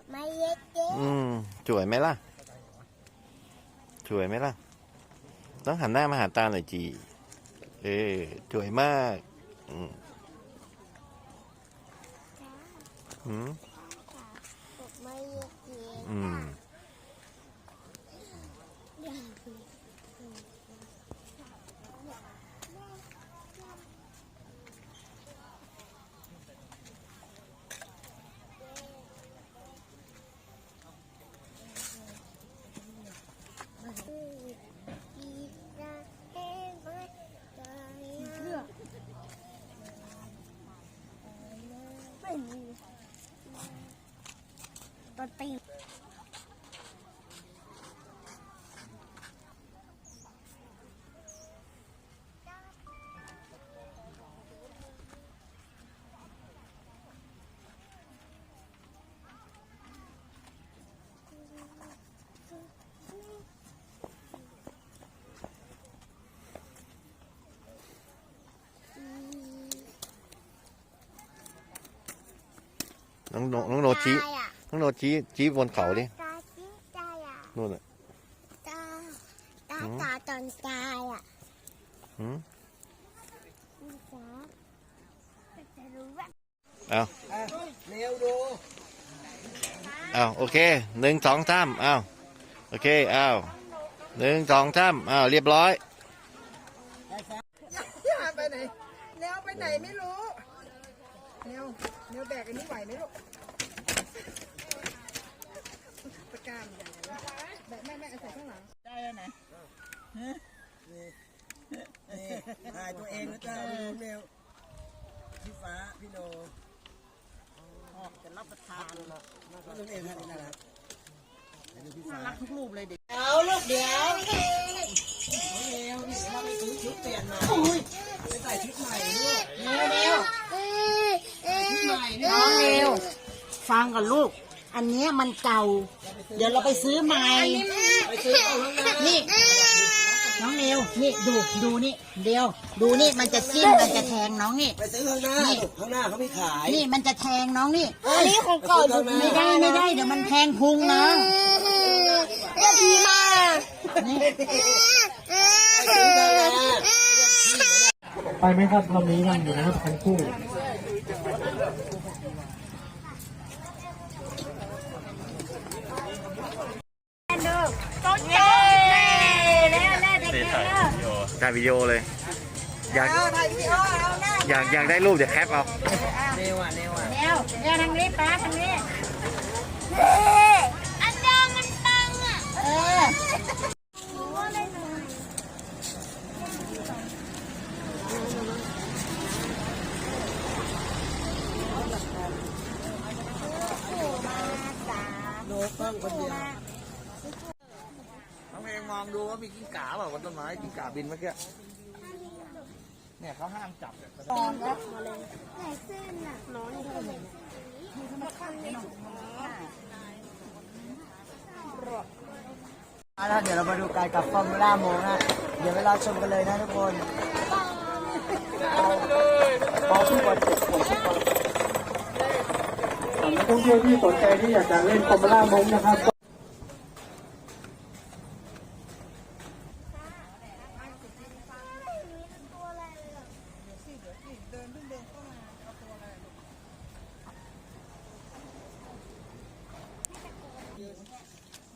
ดไม้เย็ดเจ๊อืมสวยไหมล่ะสวยไหมล่ะ ต้องหันหน้ามาหาตาหน่อยจี เออสวยมากอืมอืมกดไม้เย็ดเจ๊อืมไม่ ปตีน้องโนน้องโนชี้น้องโนชี้ชี้บนเขาดิตาชี้ตาอะนู่นน่ะตาตาตาตอนตายอะหืมจ๋าจะรู้ว่าเอาเร็วดูเอาโอเคหนึ่งสองสามเอาโอเคเอาหนึ่งสองสามเอาเรียบร้อยย่าไปไหนแนวไปไหนไม่รู้แนวแนวแบกอันนี้ไหวไหมลูก ตะกร้ารใหญ่เลยแบกแม่แม่ใส่ข้างหลัง ได้แล้วไหนถ่ายตัวเองนะจ๊ะเร็วพี่ฟ้าพี่โนออกจะรับประทานแล้วตัวเองนะนี่น่ารักน่ารักทุกรูปเลยเด็กเอาลูกเดี๋ยวเร็วนี่เราไปซื้อชุดเปลี่ยนมาไปใส่ชุดใหม่ลูกเร็วเร็วชุดใหม่น้องเร็วฟังก่อนลูก อันนี้มันเก่า เดี๋ยวเราไปซื้อใหม่ไปซื้อเอาข้างหน้านี่น้องเร็วนี่ดูดูนี่เดียว ดูนี่มันจะจิ้มมันจะแทงน้องนี่ ไปซื้อข้างหน้าลูกข้างหน้าเขาไม่ขายนี่มันจะแทงน้องนี่อันนี้ของเก่าข้างหน้าไม่ได้ไม่ได้เดี๋ยวมันแทงพุงน้องเรียกพี่มานี่ซื้อข้างหน้าไปไหมครับเรามีวันอยู่นะครับทั้งคู่ ต้นเย้ แล้วแล้วเด็กๆถ่ายวิดีโอเลย อยากเอาถ่ายวิดีโอเอาหน้าอยากอยากได้รูปเดี๋ยวแคปเอาเร็วอะเร็วอะเร็วเร็วทางนี้ป้าทางนี้อันเดอมันตังอะเออโน้ตต้องคนเดียวน้ องเองมองดูว่ามีกิ้งก่าเปล่าบนต้นไม้กิ้งก่าบินเมื่อกี้เนี่ยเขาห้ามจับไหนเส้นอะน้อยเอาละเดี๋ยวเรามาดูการกับฟอร์มูล่าโมนะเดี๋ยวเวลาชมกันเลยนะทุกคนปอทุกคนนักท่องเที่ยวที่สนใจที่อยากจะเล่นฟอร์มูล่ามงนะครับ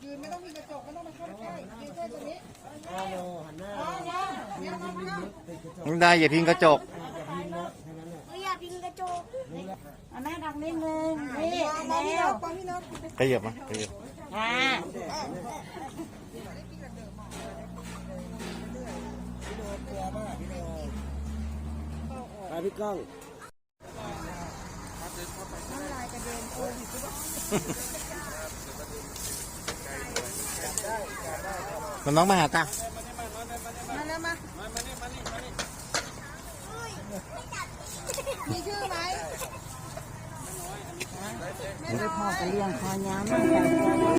ยื นไม่ต้องมีกระจกไม่ต้องมาเข้าใกล้ยืนแค่ตรงนี้หันหน้าน้องได้อย่าพิงกระจกอยากพิงกระจกเอาแม่ดักนิดนึงนี่ปอพี่เร็โน้วตปอพี่โน้ตขยับมาขยับอ่าไปพี่ก้องมัน น้องมาหาตามาแล้วมามีชื่อไหมไม่ได้พ่อไปเลี้ยงคอยาว